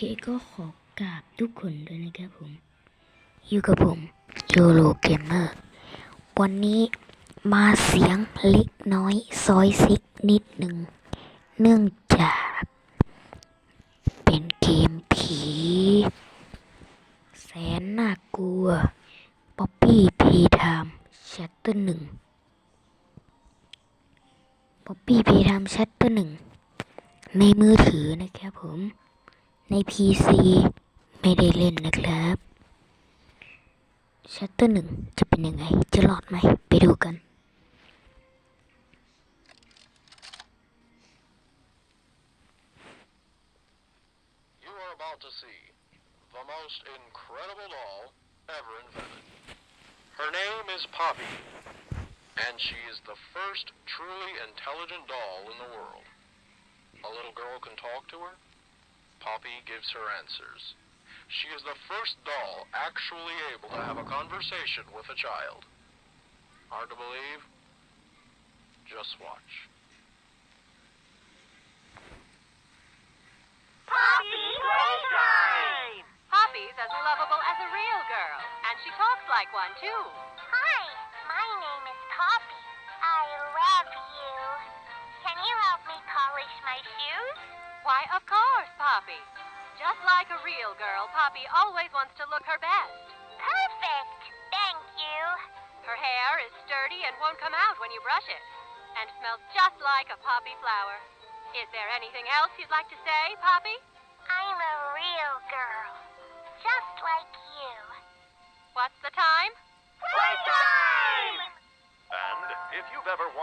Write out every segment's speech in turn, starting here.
คก็ขอกราบทุกคนด้วยนะครับผม อยู่กับผมโยโลเกมเมอร์ วันนี้มาเสียงเล็กน้อยซอยซิกนิดหนึ่ง เนื่องจาก เป็นเกมผี แสนน่ากลัว ป๊อปปี้พีไทม์ชัตเตอร์หนึ่งป๊อปปี้พีไทม์ชัตเตอร์หนึ่งในมือถือนะครับผม ใน PC ไม่ได้เล่นนะครับชัตเตอร์หนึ่งจะเป็นยังไง จะรอดไหม ไปดูกัน You are about to see the most incredible doll ever invented. Her name is Poppy, and she is the first truly intelligent doll in the world. A little girl can talk to her. Poppy gives her answers. She is the first doll actually able to have a conversation with a child. Hard to believe? Just watch. Poppy Playtime! Poppy's as lovable as a real girl, and she talks like one, too. Hi, my name is Poppy. I love you. Can you help me polish my shoes? Why, of course, Poppy. Just like a real girl, Poppy always wants to look her best. Perfect. Thank you. Her hair is sturdy and won't come out when you brush it, and smells just like a poppy flower. Is there anything else you'd like to say, Poppy?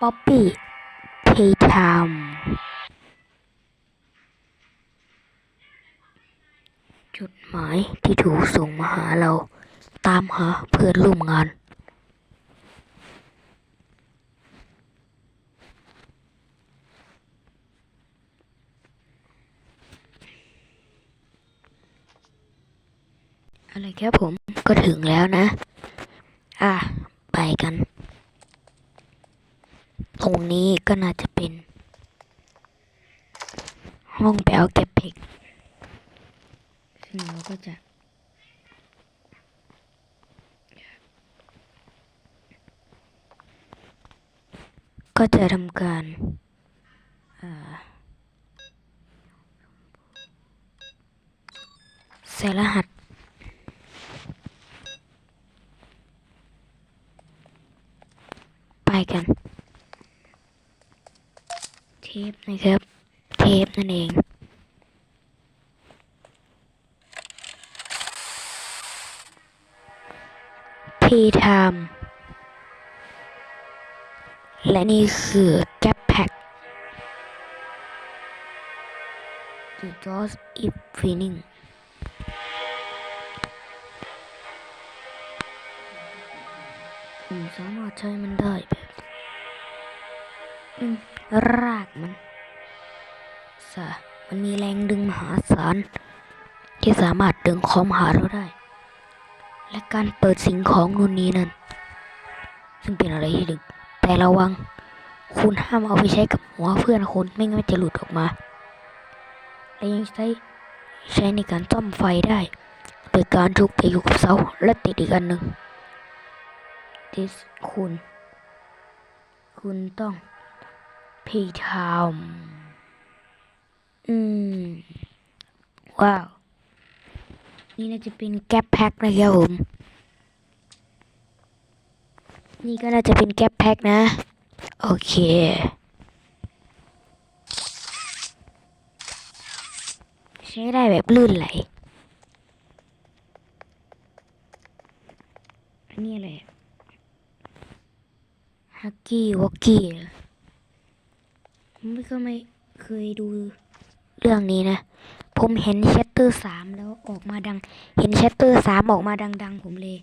ป๊อปปี้เพย์ไทม์จดหมายที่ถูกส่งมาหาเรา ตามหาเพื่อนร่วมงานอะไรครับผมก็ถึงแล้วนะ อะ ไปกัน ตรงนี้ก็น่าจะเป็น ห้องไปเอาเก็บเพกซึ่งเราก็จะก็จะทำการอ่าใส่รหัส ไปกันเท ปนะครับ เทปนั่นเองพีไทม์และนี่คือแก๊ปแพ็ก The Jaws is Winning ผมสามารถใช้มันได้แบบ รากมันสะมันมีแรงดึงมหาศาลที่สามารถดึงของมหาเราได้ และการเปิดสิ่งของนู่นนี้นั่นซึ่งเป็นอะไรที่ดึงแต่ระวัง คุณห้ามเอาไปใช้กับหัวเพื่อนคุณไม่งั้นจะหลุดออกมา และยังใช้ใช้ในการซ่อมไฟได้โดยการถูกไปอยู่กับเสาและติดอีกอันหนึ่งที่คุณ คุณต้อง พีทามอืม ว้าว นี่น่าจะเป็นแก๊ปแพ็คนะครับผม นี่ก็น่าจะเป็นแก๊ปแพ็คนะ โอเคใช้ได้แบบลื่นไหลอันนี้อะไรฮักกี้วอกกี้ ไม่ก็ไม่เคยดูเรื่องนี้นะ ผมเห็นแชตเตอร์สามแล้วออกมาดัง เห็นแชตเตอร์สามออกมาดัง ๆ ผมเลย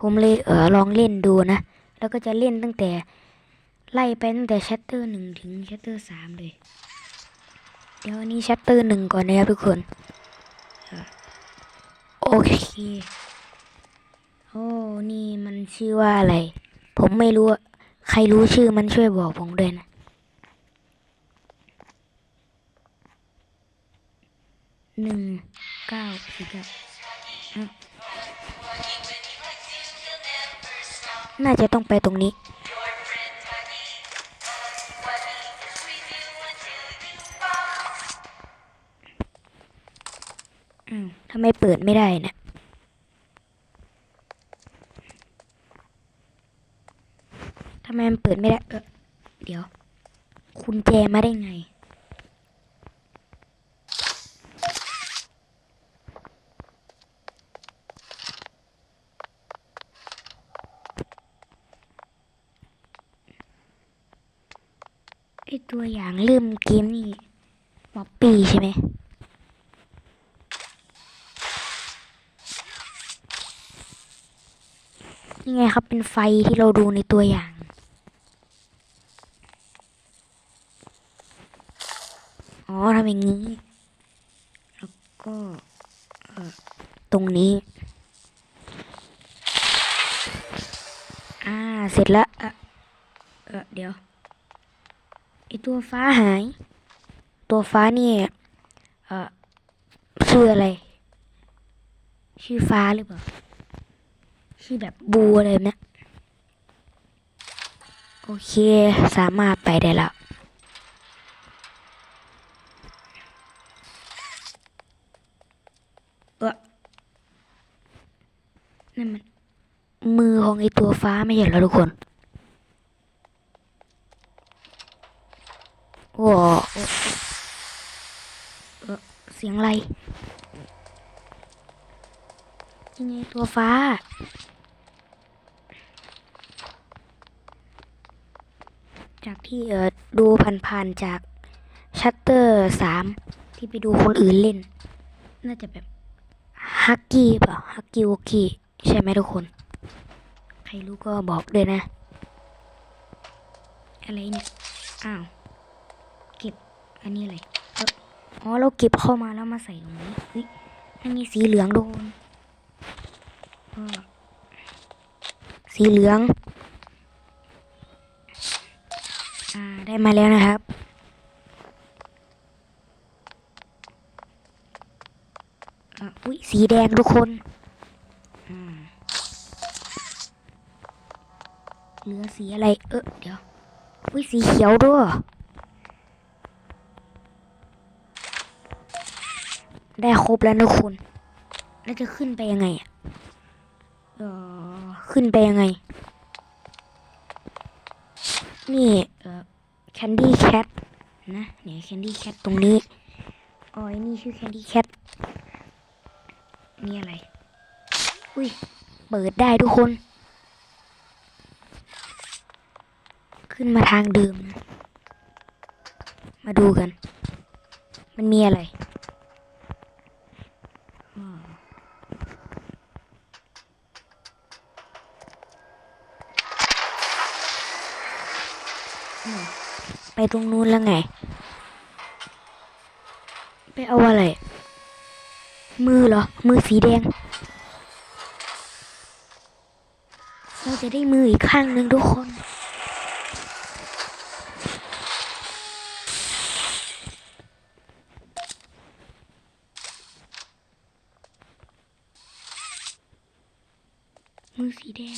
ผมเลยเออลองเล่นดูนะ แล้วก็จะเล่นตั้งแต่ ไล่ไปตั้งแต่แชตเตอร์หนึ่งถึงแชตเตอร์สามเลย เดี๋ยวอันนี้แชตเตอร์หนึ่งก่อนนะครับทุกคน โอเค โอ้ นี่มันชื่อว่าอะไร ผมไม่รู้ ใครรู้ชื่อมันช่วยบอกผมด้วยนะ หนึ่งเก้าสี่เก้าน่าจะต้องไปตรงนี้อืมทำไมเปิดไม่ได้เนะี่ยทำไมมันเปิดไม่ได้ เออเดี๋ยว คุณแจมาได้ไง ไอตัวอย่างเริ่มเกมนี่ีใช่ไหมนี่ไงครับเป็นไฟที่เราดูในตัวอย่าง อ๋อทำอย่างนี้ แล้วก็ตรงนี้ อ่า เสร็จแล้วเออเดี๋ยวไอตัวฟ้าหาย ตัวฟ้านี่เออชื่ออะไร ชื่อฟ้าหรือเปล่า ชื่อแบบบูอะไรแบบเนี้ยโอเค สามารถไปได้แล้วเออนั่นมัน มือของไอตัวฟ้าไม่เห็นแล้วทุกคน โอ้โหเออเสียงอะไรยังไงตัวฟ้า จากที่เออดูผ่านๆจากชัตเตอร์สามที่ไปดูคนอื่นเล่น น่าจะแบบฮักกี้เปล่าฮักกี้วกี้ใช่ไหมทุกคน ใครรู้ก็บอกเลยนะ อะไรเนี่ย อ้าว เก็บอันนี้อะไร อ๋อเราเก็บเข้ามาแล้วมาใส่ตรงนี้เฮ้ยนั่นไงสีเหลืองโดนสีเหลือง อ่าได้มาแล้วนะครับอะอุ้ยสีแดงทุกคนเหลือสีอะไร เออเดี๋ยว อุ้ยสีเขียวด้วย ได้ครบแล้วนะคุณแล้วจะขึ้นไปยังไงอะเออขึ้นไปยังไง นี่เออ Candy Cat นะเนี่ย Candy Cat ตรงนี้อ๋อไอ้นี่ชื่อ Candy Cat นี่อะไร อุ้ย เปิดได้ทุกคน ขึ้นมาทางเดิมนะ มาดูกัน มันมีอะไร ไปตรงนู้นแล้วไง ไปเอาอะไร มือเหรอ มือสีแดง เราจะได้มืออีกข้างหนึ่งทุกคน มือสีแดง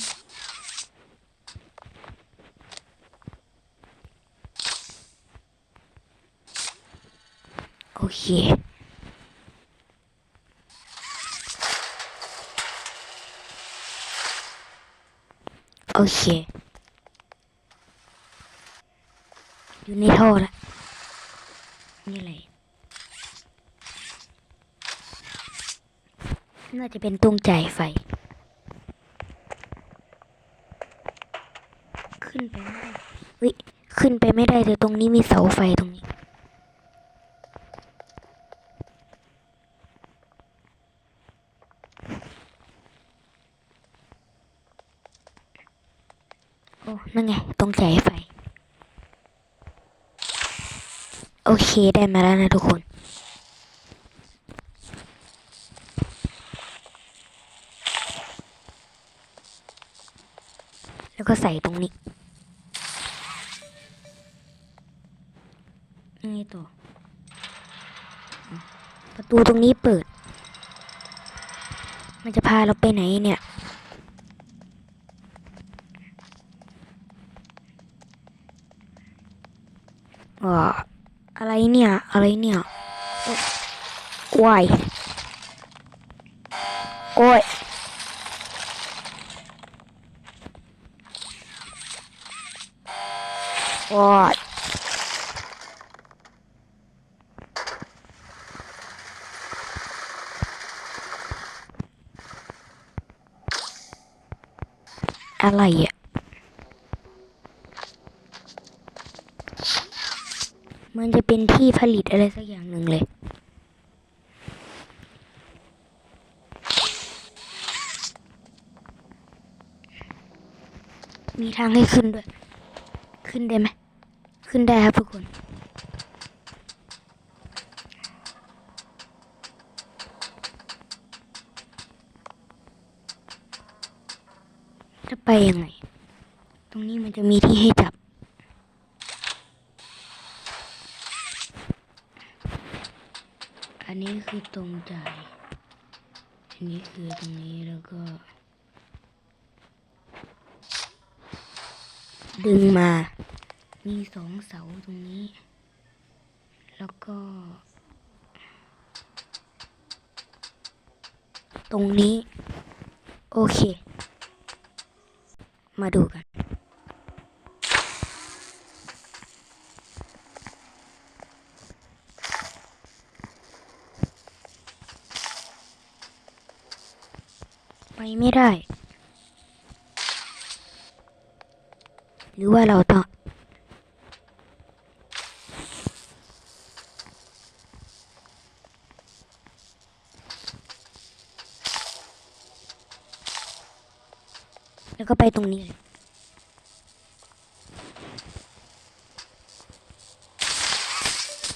โอเค โอเค อยู่ในท่อละนี่อะไรน่าจะเป็นตรงใจไฟ ขึ้นไปไม่ได้วิขึ้นไปไม่ได้แต่ตรงนี้มีเสาไฟตรงนี้ นั่นไง ตรงใจไฟ โอเค ได้มาแล้วนะทุกคนแล้วก็ใส่ตรงนี้ยังไงต่อ ประตูตรงนี้เปิด มันจะพาเราไปไหนเนี่ย อ่าอะไรเนี่ย อะไรเนี่ยโอ๊ยวายโอ้ยโอ้ยอะไรอะ มันจะ เป็นที่ผลิตอะไรสักอย่างหนึ่งเลย มีทางให้ขึ้นด้วย ขึ้นได้ไหม ขึ้นได้ครับทุกคนจะไปยังไง ตรงนี้มันจะมีที่ให้จับ อันนี้คือตรงจ่าย อันนี้คือตรงนี้แล้วก็ ดึงมา มีสองเสาตรงนี้ แล้วก็ ตรงนี้ โอเค มาดูกัน ไปไม่ได้ หรือว่าเราต้องแล้วก็ไปตรงนี้เลย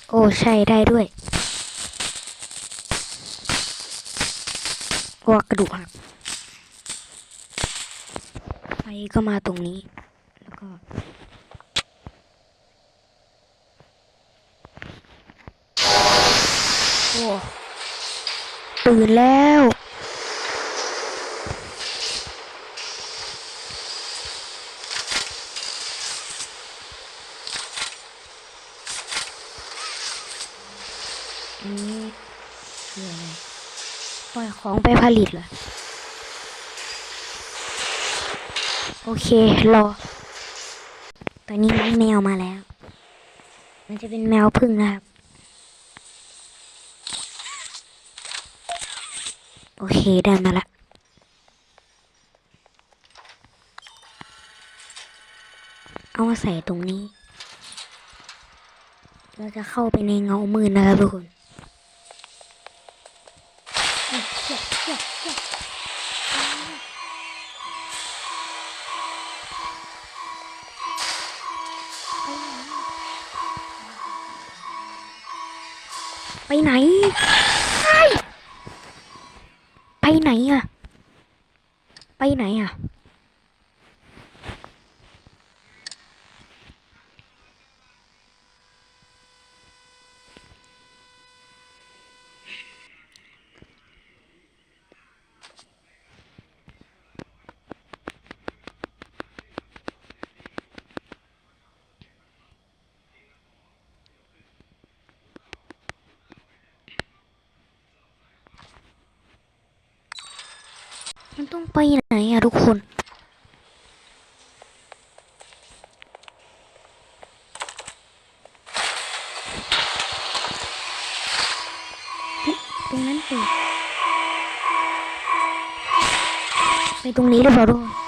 โอ้ใช่ได้ด้วยว่ากระดูกหัก ก็มาตรงนี้ แล้วก็ โอ้ตื่นแล้วอันนี้คืออะไรปล่อยของไปผลิตเหรอ โอเครอ ตอนนี้แมวมาแล้ว มันจะเป็นแมวพึ่งนะครับ โอเคได้มาละเอามาใส่ตรงนี้ เราจะเข้าไปในเงามืดนะครับทุกคน ไปไหนอะไปไหนอะ ต้องไปไหนอะทุกคนตรงนั้นเปิดไปตรงนี้หรือเปล่าด้วย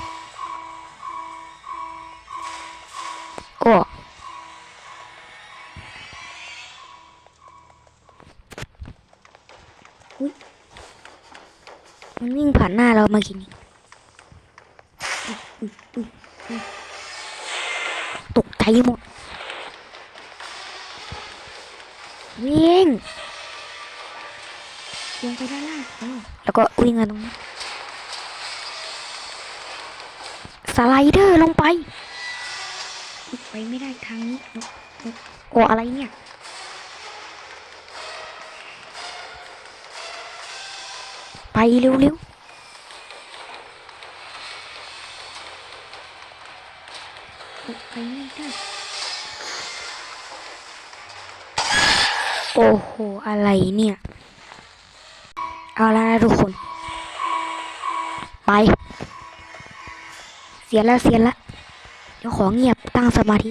หน้าเราเมื่อกี้นี้อุ๊ยอุ๊ยอุ๊ยอุ๊ยหมดวิ่งลงไปด้านล่างเออแล้วก็วิ่งมาตรงนี้สไลเดอร์ลงไป ไปไม่ได้ทางนี้โอ้อะไรเนี่ยไปเร็วๆ ไปไม่ได้โอ้โห อะไรเนี่ย เอาแล้วนะทุกคน ไป เสียแล้วเสียแล้วเดี๋ยวขอเงียบตั้งสมาธิ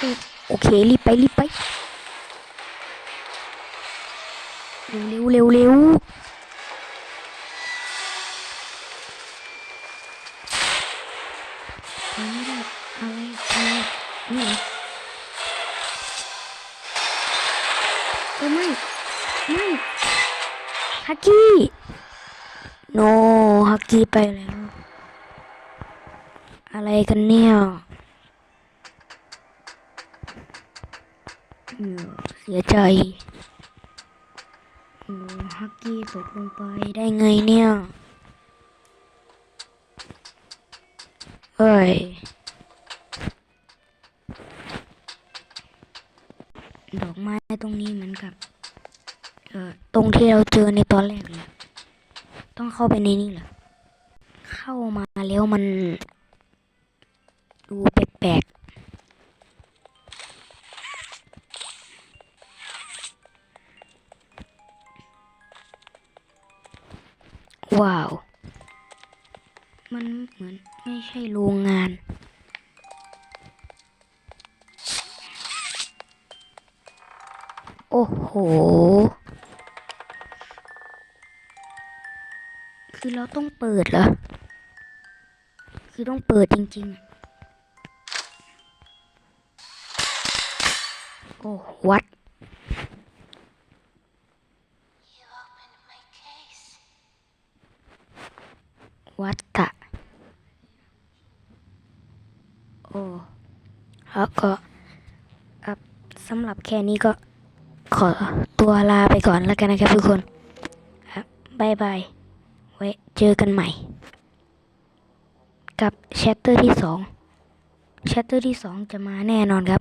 หน่อยโอเครีบไปรีบไปเร็วเร็วเร็วเร็วไปไม่ได้อะไรอะไรนี่เหรอเออไม่ไม่ฮักกี้โนฮักกี้ไปแล้ว อะไรกันเนี่ย เสียใจฮักกี้ตกลงไปได้ไงเนี่ยเอ้ย ดอกไม้ตรงนี้เหมือนกับ เอ่อ ตรงที่เราเจอในตอนแรกเลยต้องเข้าไปในนี้เหรอ เข้ามาแล้วมัน ดูแปลกๆ มันเหมือนไม่ใช่โรงงาน โอ้โห คือเราต้องเปิดเหรอ คือต้องเปิดจริง ๆ โอ้วัดวัดตะ โอ้แล้วก็สำหรับแค่นี้ก็ขอตัวลาไปก่อนแล้วกันนะครับทุกคนครับบายบาย ไว้เจอกันใหม่ กับแชตเตอร์ที่สองแชตเตอร์ที่สองจะมาแน่นอนครับ